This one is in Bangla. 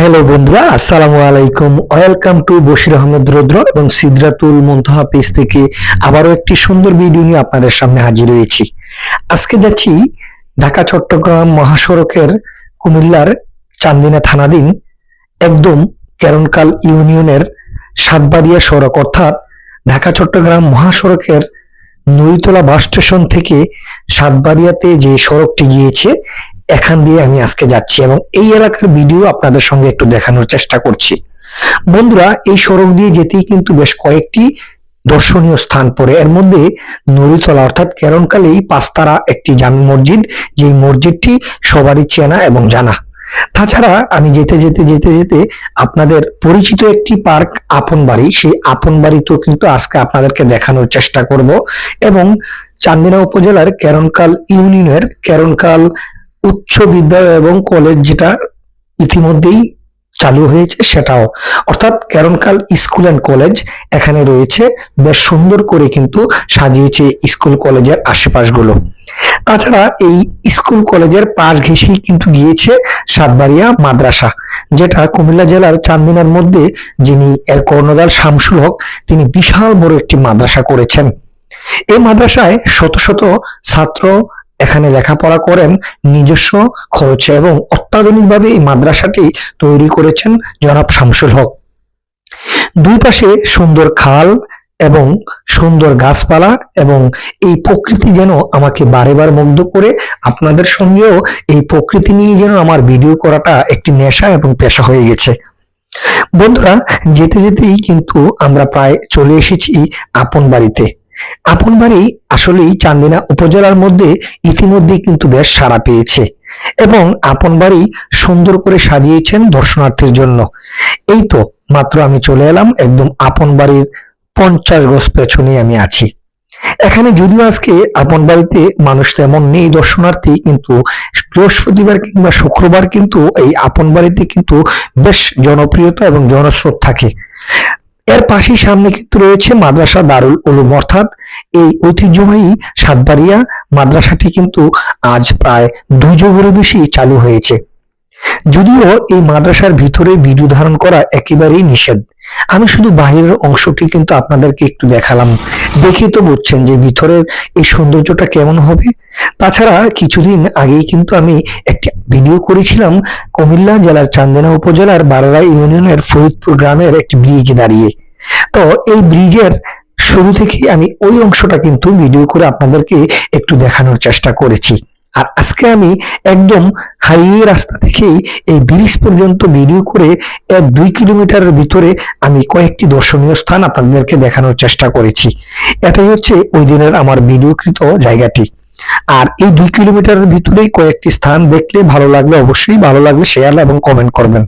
হ্যালো বন্ধুরা, আসসালামু আলাইকুম। ওয়েলকাম টু বশির আহমেদ রুদ্র এবং সিদরাতুল মুনতাহা পেজ থেকে আবারও একটি সুন্দর ভিডিও নিয়ে আপনাদের সামনে হাজির হয়েছি। আজকে যাচ্ছি ঢাকা, চট্টগ্রাম মহাসড়কের কুমিল্লার চান্দিনা থানাধীন একদম কেরনকাল ইউনিয়নের সাতবাড়িয়া সড়ক, অর্থাৎ ঢাকা, চট্টগ্রাম মহাসড়কের নইতলা বাস স্টেশন থেকে সাতবাড়িয়াতে যে সড়কটি গিয়েছে এখান দিয়ে আমি আজকে যাচ্ছি এবং এই এলাকার ভিডিও আপনাদের সঙ্গে একটু দেখানোর চেষ্টা করছি। বন্ধুরা, এই সড়ক দিয়ে যেতেই কিন্তু বেশ কয়েকটি দর্শনীয় স্থান পড়ে। এর মধ্যে নড়িতলা অর্থাৎ কেরনকালেই পাঁচতারা একটি জামি মসজিদ যে মসজিদটি সবারই চেনা এবং জানা। তাছাড়া আমি যেতে যেতে যেতে যেতে আপনাদের পরিচিত একটি পার্ক আপন বাড়ি সেই আপন বাড়িতেও কিন্তু আজকে আপনাদেরকে দেখানোর চেষ্টা করব এবং চান্দিনা উপজেলার কেরনকাল ইউনিয়নের কেরনকাল উচ্চ বিদ্যালয় এবং কলেজ যেটা ইতিমধ্যেই চালু হয়েছে সেটাও। অর্থাৎ কেরনকাল স্কুল অ্যান্ড কলেজ এখানে রয়েছে, বেশ সুন্দর করে কিন্তু সাজিয়েছে স্কুল কলেজের আশেপাশগুলো। তাছাড়া এই স্কুল কলেজের পাশ ঘেঁষেই কিন্তু গিয়েছে সাতবাড়িয়া মাদ্রাসা, যেটা কুমিল্লা জেলার চান্দিনার মধ্যে যিনি এর কর্ণধার শামসুল হক, তিনি বিশাল বড় একটি মাদ্রাসা করেছেন। এই মাদ্রাসায় শত শত ছাত্র এখানে লেখাপড়া করেন নিজস্ব খরচে এবং অত্যাধুনিকভাবে এই মাদ্রাসাটি তৈরি করেছেন জনাব শামসুল হক। দুই পাশে সুন্দর খাল এবং সুন্দর গাছপালা এবং এই প্রকৃতি যেন আমাকে বারে বার মুগ্ধ করে, আপনাদের সঙ্গেও এই প্রকৃতি নিয়ে যেন আমার ভিডিও করাটা একটি নেশা এবং পেশা হয়ে গেছে। বন্ধুরা, যেতে যেতেই কিন্তু আমরা প্রায় চলে এসেছি আপন বাড়িতে। আপন বাড়ি আসলেই চান্দিনা উপজেলার মধ্যে ইতিমধ্যে কিন্তু বেশ সাড়া পেয়েছে এবং আপন বাড়ি সুন্দর করে সাজিয়েছেন দর্শনার্থীর জন্য। এই তো মাত্র আমি চলে এলাম একদম আপন বাড়ির পঞ্চাশ গজ পেছনে আমি আছি। এখানে যদিও আজকে আপন বাড়িতে মানুষ তেমন নেই, দর্শনার্থী, কিন্তু বৃহস্পতিবার কিংবা শুক্রবার কিন্তু এই আপন বাড়িতে কিন্তু বেশ জনপ্রিয়তা এবং জনস্রোত থাকে। এর পাশেই সামনে কিন্তু রয়েছে মাদ্রাসা দারুল উলুম, অর্থাৎ এই ঐতিহ্যবাহী সাতবাড়িয়া মাদ্রাসাটি কিন্তু আজ প্রায় দুই যুগেরও বেশি চালু হয়েছে। যদিও এই মাদ্রাসার ভিতরে ভিডিও ধারণ করা একেবারেই নিষেধ। আমি শুধু বাহিরের অংশটি কিন্তু আপনাদেরকে একটু দেখালাম। দেখে তো বুঝছেন যে ভিতরের এই সৌন্দর্যটা কেমন হবে। তাছাড়া কিছুদিন আগেই কিন্তু আমি একটি ভিডিও করেছিলাম কুমিল্লা জেলার চান্দিনা উপজেলার বারারা ইউনিয়নের ফরিদপুর গ্রামের একটি ব্রিজ দাঁড়িয়ে। তো এই ব্রিজের শুরু থেকেই আমি ওই অংশটা কিন্তু ভিডিও করে আপনাদেরকে একটু দেখানোর চেষ্টা করেছি। আর আজকে আমি একদম হাইওয়ে রাস্তা থেকেই এই ব্রিজ পর্যন্ত ভিডিও করে এক দুই কিলোমিটারের ভিতরে আমি কয়েকটি দর্শনীয় স্থান আপনাদেরকে দেখানোর চেষ্টা করেছি। এটাই হচ্ছে ওই দিনের আমার ভিডিওকৃত জায়গাটি। আর এই দুই কিলোমিটারের ভিতরেই কয়েকটি স্থান দেখলে ভালো লাগলে অবশ্যই ভালো লাগলে শেয়ার এবং কমেন্ট করবেন।